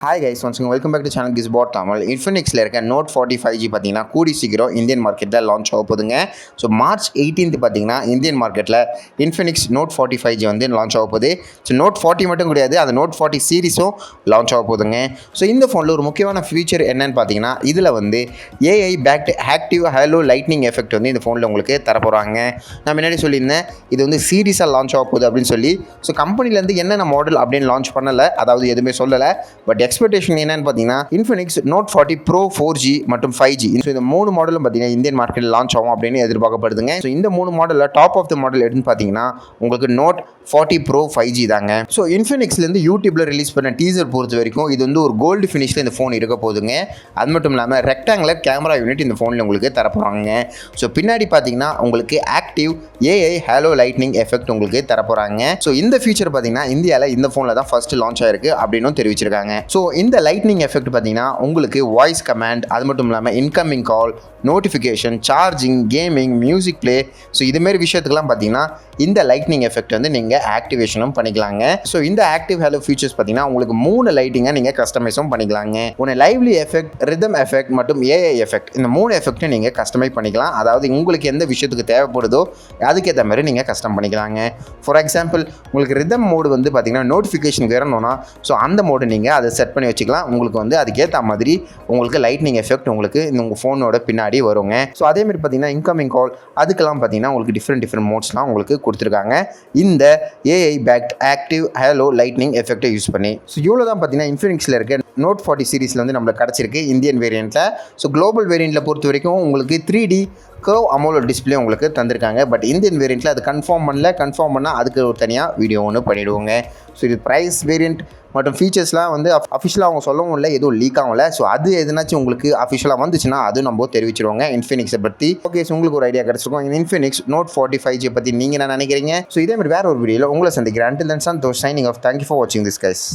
Hi guys once welcome back to channel kiss பாட் தமிழ் இன்ஃபினிக்ஸில் இருக்க நோட் ஃபார்ட்டி ஃபைவ் ஜி பார்த்தீங்கன்னா கூடி சீக்கிரம் இந்தியன் மார்க்கெட்டில் லான்ச் ஆக போகுதுங்க. ஸோ மார்ச் 18th பார்த்தீங்கன்னா இந்தியன் மார்க்கெட்டில் Infinix note forty five G வந்து லான்ச் ஆக போகுது. ஸோ நோட் ஃபார்ட்டி மட்டும் கிடையாது அந்த நோட் ஃபார்ட்டி சீரிஸும் லான்ச் ஆக போதுங்க ஸோ இந்த ஃபோனில் ஒரு முக்கியமான ஃபீச்சர் என்னன்னு பார்த்தீங்கன்னா இதில் வந்து AI backed active halo lightning effect வந்து இந்த ஃபோனில் உங்களுக்கு தரப்போகிறாங்க நான் முன்னாடி சொல்லியிருந்தேன் இது வந்து சீரிஸாக லான்ச் ஆக போகுது அப்படின்னு சொல்லி. ஸோ கம்பெனிலேருந்து என்னென்ன மாடல் அப்படின்னு லான்ச் பண்ணலை அதாவது எதுவுமே சொல்லலை. பட் எக்ஸ்பெக்டேஷன் என்னன்னு பார்த்தீங்கன்னா Infinix note forty pro four G மற்றும் ஃபைவ் ஜி இந்த மூணு மாடலும் பார்த்தீங்கன்னா இந்தியன் மார்க்கெட்டில் லான்ச் ஆகும் அப்படின்னு எதிர்பார்க்கப்படுதுங்க. ஸோ இந்த மூணு மாடலில் டாப் ஆஃப் த மாடல் எடுன்னு பார்த்தீங்கன்னா உங்களுக்கு note forty pro five G தாங்க. ஸோ இன்ஃபினிக்ஸ்லேருந்து யூடியூப்பில் ரிலீஸ் பண்ண டீசர் பொறுத்த வரைக்கும் இது வந்து ஒரு கோல்டு ஃபினிஷில் இந்த ஃபோன் இருக்க போதுங்க அது மட்டும் இல்லாமல் ரெக்டாங்குலர் கேமரா யூனிட் இந்த ஃபோனில் உங்களுக்கு தரப்போகிறாங்க ஸோ பின்னாடி பார்த்தீங்கன்னா உங்களுக்கு active AI halo lightning effect உங்களுக்கு தரப்போகிறாங்க ஸோ இந்த ஃபீச்சர் பார்த்தீங்கன்னா இந்தியாவில் இந்த ஃபோனில் தான் ஃபஸ்ட்டு லான்ச் ஆயிருக்கு அப்படின்னு தெரிவிச்சிருக்காங்க. ஸோ ஸோ இந்த லைட்னிங் எஃபெக்ட் பார்த்தீங்கன்னா உங்களுக்கு வாய்ஸ் கமாண்ட் அது மட்டும் இல்லாமல் incoming call notification charging gaming music play so இதுமாரி விஷயத்துக்குலாம் பார்த்தீங்கன்னா இந்த லைட்னிங் எஃபெக்ட் வந்து நீங்கள் ஆக்டிவேஷனும் பண்ணிக்கலாங்க. ஸோ இந்த ஆக்டிவ் ஹேலோ ஃபீச்சர்ஸ் பார்த்தீங்கன்னா உங்களுக்கு மூணு லைட்டிங்கை நீங்கள் கஸ்டமைஸும் பண்ணிக்கலாங்க. ஒன்று லைவ்லி எஃபெக்ட் ரிதம் எஃபெக்ட் மற்றும் ஏஐ எஃபெக்ட் இந்த மூணு எஃபெக்ட்டும் நீங்கள் கஸ்டமைஸ் பண்ணிக்கலாம். அதாவது உங்களுக்கு எந்த விஷயத்துக்கு தேவைப்படுதோ அதுக்கேற்ற மாதிரி நீங்கள் கஸ்டம் பண்ணிக்கலாங்க. ஃபார் எக்ஸாம்பிள் உங்களுக்கு ரிதம் மோடு வந்து பார்த்தீங்கன்னா நோட்டிஃபிகேஷன் வரணும்னா ஸோ அந்த மோடு நீங்கள் அதை செட் பண்ணி வச்சுக்கலாம். உங்களுக்கு வந்து அதுக்கேற்ற மாதிரி உங்களுக்கு லைட்னிங் எஃபெக்ட் உங்களுக்கு இந்த உங்கள் ஃபோனோட பின்னாடி வருங்க. ஸோ அதேமாதிரி பார்த்தீங்கன்னா இன்கமிங் கால் அதுக்கெல்லாம் பார்த்தீங்கன்னா உங்களுக்கு டிஃப்ரெண்ட் டிஃப்ரெண்ட் மோட்ஸ்லாம் உங்களுக்கு கொடுத்துருக்காங்க. இந்த AI backed active halo lightning எஃபெக்டை use பண்ணி. ஸோ இவ்வளோ தான் பார்த்தீங்கன்னா இன்ஃபினிக்ஸில் இருக்க நோட் ஃபார்ட்டி சீரிஸில் வந்து நம்மளுக்கு கிடச்சிருக்கு இந்தியன் வேரியண்ட்டில் ஸோ குளோபல் வேரியண்ட்டில் பொறுத்த வரைக்கும் உங்களுக்கு three D curve AMOLED display உங்களுக்கு தந்திருக்காங்க. பட் இந்தியன் வேரியண்ட்டில் அது கன்ஃபார்ம் பண்ணல. கன்ஃபார்ம் பண்ணால் அதுக்கு ஒரு தனியாக வீடியோ ஒன்று பண்ணிவிடுவோங்க ஸோ இது ப்ரைஸ் வேரியண்ட் மற்றும் ஃபீச்சர்ஸ்லாம் வந்து அஃபிஷியலாக அவங்க சொல்லவும் இல்லை எதுவும் லீக் ஆகல ஸோ அது எதுனாச்சும் உங்களுக்கு அஃபிஷியலாக வந்துச்சுன்னா அது நம்ம தெரிவிச்சிருவாங்க. இன்ஃபினிக்ஸை பற்றி ஓகே ஸோ உங்களுக்கு ஒரு ஐடியா கிடச்சிருக்கும். இந்த Infinix note forty five G பற்றி நீங்கள் என்ன நினைக்கிறீங்க? ஸோ இதே மாதிரி வேறு ஒரு வீடியோவில் உங்களை சந்திக்கிறேன். Until then Santhosh signing off thank you for வாட்சிங் திஸ் கைஸ்